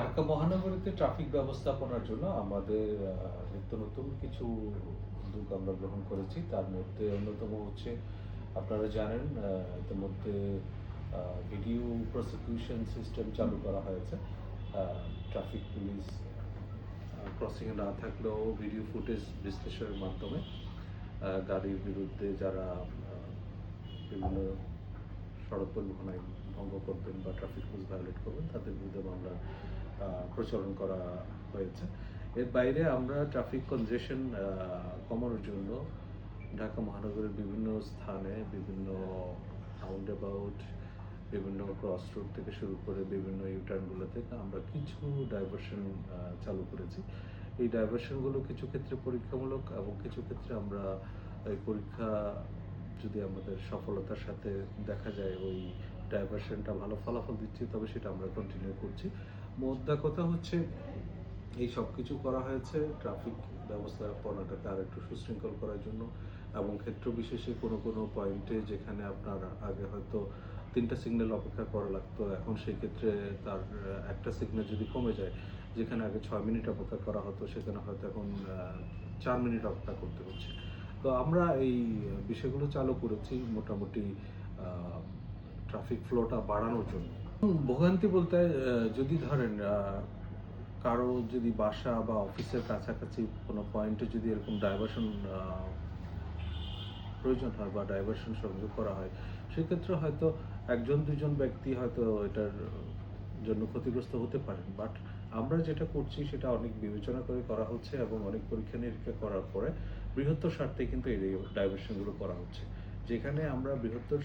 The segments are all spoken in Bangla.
ঢাকা মহানগরীতে ট্রাফিক ব্যবস্থাপনার জন্য আমাদের নিত্য নতুন কিছু উদ্যোগ আমরা গ্রহণ করেছি। তার মধ্যে অন্যতম হচ্ছে, আপনারা জানেন ইতিমধ্যে ভিডিও প্রসিকিউশন সিস্টেম চালু করা হয়েছে। ট্রাফিক পুলিশ ক্রসিংয়ে না থাকলেও ভিডিও ফুটেজ বিশ্লেষণের মাধ্যমে গাড়ির বিরুদ্ধে যারা বিভিন্ন সড়ক পরিবহন আইন ভঙ্গ করবেন বা ট্রাফিক রুলস ভায়োলেট করবেন, তাদের বিরুদ্ধে মামলা প্রচলন করা হয়েছে। এর বাইরে আমরা ট্রাফিক কনজেশন কমানোর জন্য ঢাকা মহানগরের বিভিন্ন স্থানে, বিভিন্ন রাউন্ড অ্যাবাউট বিভিন্ন ক্রস রোড থেকে শুরু করে বিভিন্ন ইউটার্নগুলো থেকে আমরা কিছু ডাইভারশন চালু করেছি। এই ডাইভারশনগুলো কিছু ক্ষেত্রে পরীক্ষামূলক এবং কিছু ক্ষেত্রে আমরা এই পরীক্ষা যদি আমাদের সফলতার সাথে দেখা যায়, ওই ডাইভারশনটা ভালো ফলাফল দিচ্ছে, তবে সেটা আমরা কন্টিনিউ করছি। মোদ্দা কথা হচ্ছে, এই সব কিছু করা হয়েছে ট্রাফিক ব্যবস্থাপনাটাকে আর একটু সুশৃঙ্খল করার জন্য, এবং ক্ষেত্র বিশেষে কোনো কোনো পয়েন্টে যেখানে আপনার আগে হয়তো তিনটা সিগন্যাল অপেক্ষা করা লাগতো, এখন সেই ক্ষেত্রে তার একটা সিগন্যাল যদি কমে যায়, যেখানে আগে ছয় মিনিট অপেক্ষা করা হতো, সেখানে হয়তো এখন চার মিনিট অপেক্ষা করতে হচ্ছে। তো আমরা এই বিষয়গুলো চালু করেছি, মোটামুটি ট্রাফিক ফ্লোটা বাড়ানোর জন্য। ভোগান্তি বলতে যদি ধরেন কারও যদি বাসা বা অফিসের কাছাকাছি কোনো পয়েন্টে যদি এরকম ডাইভারশন প্রয়োজন হয় বা ডাইভারশন সংযোগ করা হয়, সেক্ষেত্রে হয়তো একজন, দুজন ব্যক্তি হয়তো এটার জন্য ক্ষতিগ্রস্ত হতে পারেন। বাট আমরা যেটা করছি, সেটা অনেক বিবেচনা করে করা হচ্ছে এবং অনেক পরীক্ষা নিরীক্ষা করার পরে বৃহত্তর স্বার্থে কিন্তু এই ডাইভারশনগুলো করা হচ্ছে। যেখানে আমরা বৃহত্তর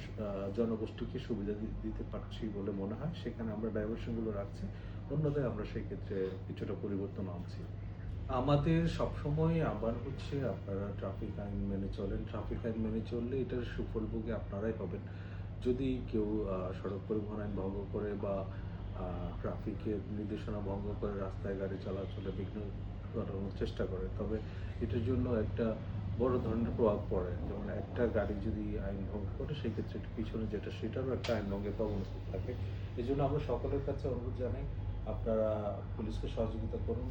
জনগোষ্ঠীকে সুবিধা দিতে পারছি বলে মনে হয়, সেখানে আমরা ডাইভারশনগুলো রাখছি অন্যদের আমরা সেই ক্ষেত্রে কিছুটা পরিবর্তন আনছি। আমাদের সবসময় আহ্বান হচ্ছে আপনারা ট্রাফিক আইন মেনে চলেন। ট্রাফিক আইন মেনে চললে এটার সুফলভোগী আপনারাই হবেন যদি কেউ সড়ক পরিবহন আইন ভঙ্গ করে বা ট্রাফিকের নির্দেশনা ভঙ্গ করে রাস্তায় গাড়ি চলাচলে বিঘ্ন ঘটানোর চেষ্টা করে, তবে এটার জন্য একটা বড় ধরনের প্রভাব পড়ে। যেমন একটা গাড়ি যদি আইন ভঙ্গ করে, সেই ক্ষেত্রে একটু পিছনে যেটা, সেটারও একটা আইন ভঙ্গের প্রবণতা থাকে। এই জন্য আমরা সকলের কাছে অনুরোধ জানাই, আপনারা পুলিশকে সহযোগিতা করুন।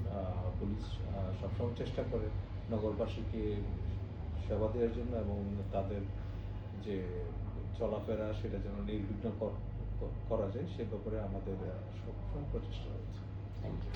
পুলিশ সবসময় চেষ্টা করে নগরবাসীকে সেবা দেওয়ার জন্য এবং তাদের যে চলাফেরা, সেটা যেন নির্বিঘ্ন কর- যায়, সে ব্যাপারে আমাদের সবসময় প্রচেষ্টা রয়েছে।